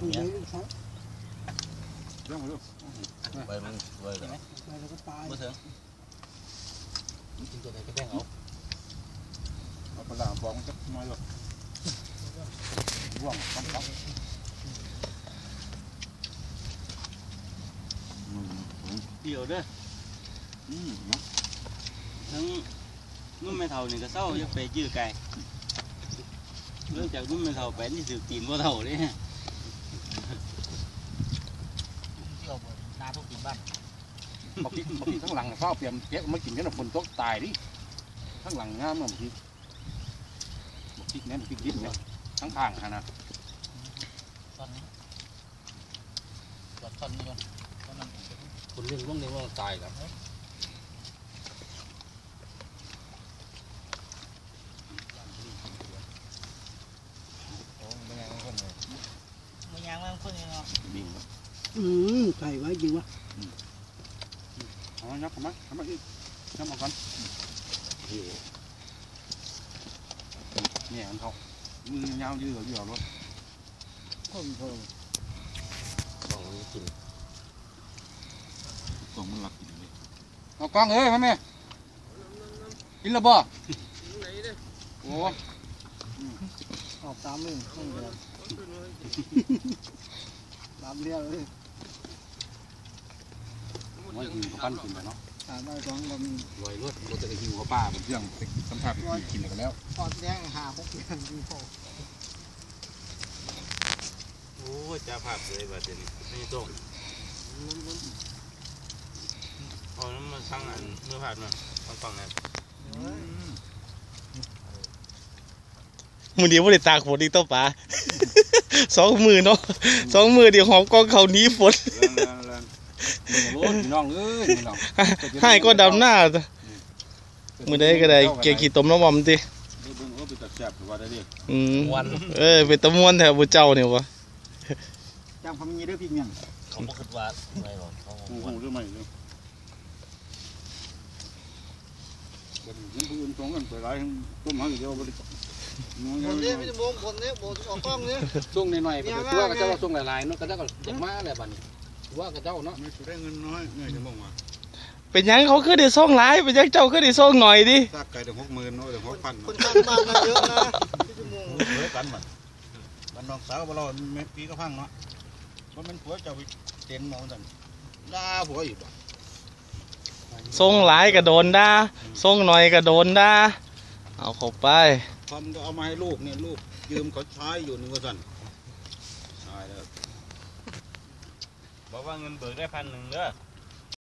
เนี้ยเรื่องมันไปมันไว้ไหมแล้วก็ตายเมื่อเถอะกินตัวไหนก็แบ่งเอาเอาปลาบอกมัน บอกพี่บอกพี่ทั้งหลังเฝ้าเปลี่ยนเจ๊มากินกันฝนตกตายดิทั้งหลังงามเนาะบอกพี่บอกพี่เน้นพี่ดิบเนี่ยทั้งข้างขนาดตอนนี้ตอนตอนนี้ก่อนตอนนั้นคนเรื่องร่วงนี้ว่าตายครับอืมไก่ไว้จริงวะ เอามานับเอามาเอามาอีกนับเอากันเนี่ยมันเขามือยาวยืดยืดรถคนเพิ่มของนี้กินส่งมันหลักกินเลยเอากล้องเอ้ยพ่อแม่กินแล้วบ่โอ้ออกตามมือไม่เป็นไรตามเรียกเลย ว่าหิวกับปั้นกินแล้วเนาะตามได้สองลลอยรถรถจะไปหิวกับป้าเป็นเรื่องไปสัมผัสไปกินกันแล้วำทอดแดงหาพวกเดือนที่พอโอ้ยจ้าภาพเลยบัดนี้นี่ตรงเอาน้ำมันทั้งอันเมื่อผ่านมาฟังฟังนะมือเดียวไม่ได้ตากฝนอีกต้อป่าสองมือเนาะสองมือเดียวหอมกองเขาหนี้ฝน แรงแรงแรงรถน้องเอ้ยน้องให้ก็ดำหน้ามือได้ก็ได้เกียร์ขี่ต้มน้ำมันติเบิ่งว่าเป็นตัดแซ่บหรือว่าได้เรียกอืมเออเป็นตะมวนแถวบุเจ้าเนี่ยวะจำคำนี้ด้วยพี่เมียงเขาบอกว่าอะไรหรอกเขาหูหูหรือไม่เลยคนอื่นตรงกันไปหลายต้มหางเดียวบ่ได้คนนี้ไม่ได้มองคนนี้โบออกกล้องนี้ส่งหน่อยๆไปตัวก็เจ้าส่งหลายๆเนาะก็เจ้าก็จะมาอะไรบัดนี้ ว่าก็เจ้าเนาะไม่ได้เงินน้อยเงินจะบอกว่าเป็นหยังเขาคือได้ส่งหลายเป็นหยังเจ้าคือได้ส่งหน่อยดิซากไก่ถึงหกหมื่นเนาะถึงหกพันคนข้างบ้านมาเยอะนะพี่จมูกเหลือกันบัดบัดน้องสาวบ่เราแม่ปีก็พังเนาะว่ามันผัวเจ้าไปเต็นมองสั่นด่าผัวอีกบ่ส่งหลายก็โดนด่าส่งหน่อยก็โดนด่าเอาเข้าไปพอมันก็เอามาให้ลูกเนี่ยลูกยืมเขาใช้อยู่นี่ว่าสั่นตายแล้ว บอกว่าเงินเบิกได้พันหนึ่งเด้อ